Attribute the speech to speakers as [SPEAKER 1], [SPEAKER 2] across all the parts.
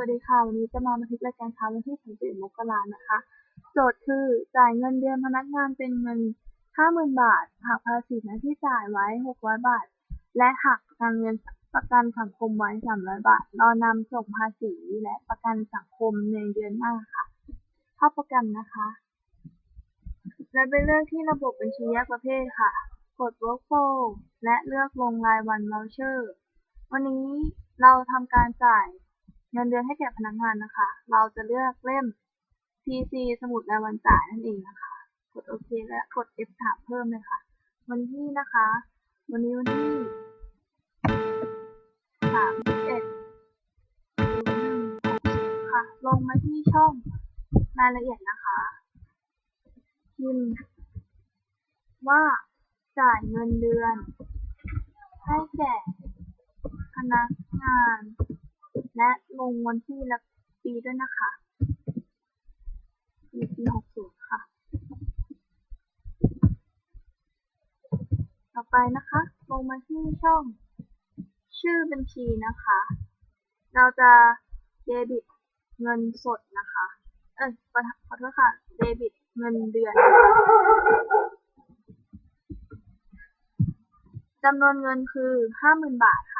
[SPEAKER 1] วัสดีค่ะ วันนี้จะมาบันทึกรายการค้าวันที่31มกรานะคะ โจทย์คือจ่ายเงินเดือนพนักงานเป็นเงิน 50,000 บาท หักภาษีหน้าที่จ่ายไว้ 600 บาท และหักประกันเงินประกันสังคมไว้ 300 บาทรอนำส่งภาษีและประกันสังคมในเดือนหน้าค่ะ เข้าโปรแกรมนะคะ และไปเลือกที่ระบบบัญชีแยกประเภทค่ะ กด workflow และเลือกลงรายวัน voucher วันนี้เราทำการจ่าย เงินเดือนให้แก่พนักงานนะคะ เราจะเลือกเล่ม PC สมุดรายวันจ่ายนั่นเองนะคะ กดโอเคและกด F ถามเพิ่มเลยค่ะ วันที่นะคะ วันนี้วันที่สามสิบเอ็ดค่ะ ลงมาที่ช่องรายละเอียดนะคะพิมพ์ว่าจ่ายเงินเดือน ให้แก่พนักงาน ลงวันที่และปีด้วยนะคะปีปี60ค่ะ ต่อไปนะคะ ลงมาที่ช่อง ชื่อบัญชีนะคะ เราจะเดบิตเงินสดนะคะ เอ้ยขอขอโทษค่ะ เดบิตเงินเดือนจำนวนเงินคือ50,000บาทค่ะ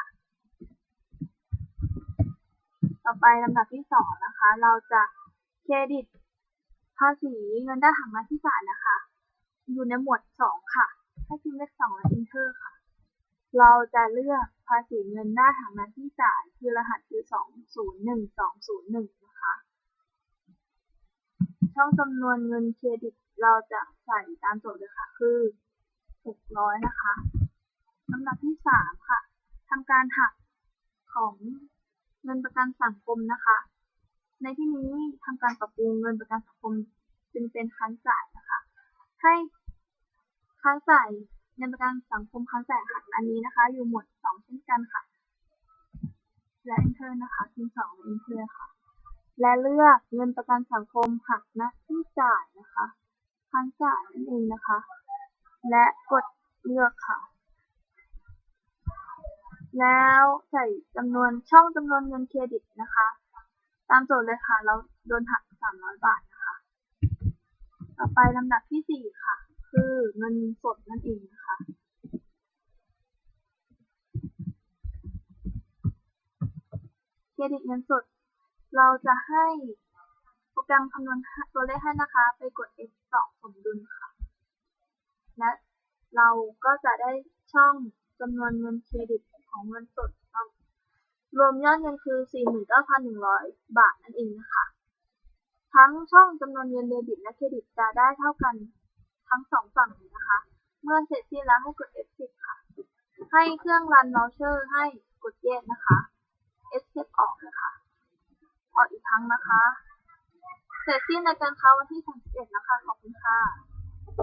[SPEAKER 1] ต่อไปลำดับที่สองนะคะ เราจะเครดิตภาษีเงินได้หักหน้าที่จ่ายนะคะ อยู่ในหมวดสองค่ะ ให้พิมพ์เลขสองและ enter ค่ะ เราจะเลือกภาษีเงินได้หักหน้าที่จ่ายคือรหัสคือสองศูนย์หนึ่งสองศูนย์หนึ่งนะคะ ช่องจำนวนเงินเครดิตเราจะใส่ตามโจทย์เลยค่ะ คือหกร้อยนะคะลำดับที่สามค่ะทำการหักของ เงินประกันสังคมนะคะ ในที่นี้ทำการปรับปรุงเงินประกันสังคมจึงเป็นค้างจ่ายนะคะ ให้ค้างจ่ายเงินประกันสังคมค้างจ่ายหักอันนี้นะคะ อยู่หมวดสองเช่นกันค่ะ และ enter นะคะพิมพ์สอง enter ค่ะ และเลือกเงินประกันสังคมหักหน้าที่จ่ายนะคะค้างจ่ายนั่นเองนะคะ และกดเลือกค่ะ แล้วใส่จำนวนช่องจำนวนเงินเครดิตนะคะ ตามโจทย์เลยค่ะแล้วโดนหัก300บาทนะคะ ต่อไปลำดับที่4ค่ะ คือเงินสดนั่นเองนะคะเครดิตเงินสด เราจะให้โปรแกรมคำนวณตัวเลขให้นะคะ ไปกด F2 สมดุลค่ะ และเราก็จะได้ช่องจำนวนเงินเครดิต ของเงินสดรวมยอดเงินคือ 49,100 บาทนั่นเองนะคะ ทั้งช่องจำนวนเงินเดบิตและเครดิตจะได้เท่ากันทั้งสองฝั่งนะคะ เมื่อเสร็จสิ้นแล้วให้กด F10 ค่ะ ให้เครื่องรัน voucher ให้กดแยกนะคะ Escape ออกนะคะ ออกอีกครั้งนะคะ เสร็จสิ้นในการค้าวันที่31นะคะ ขอบคุณค่ะ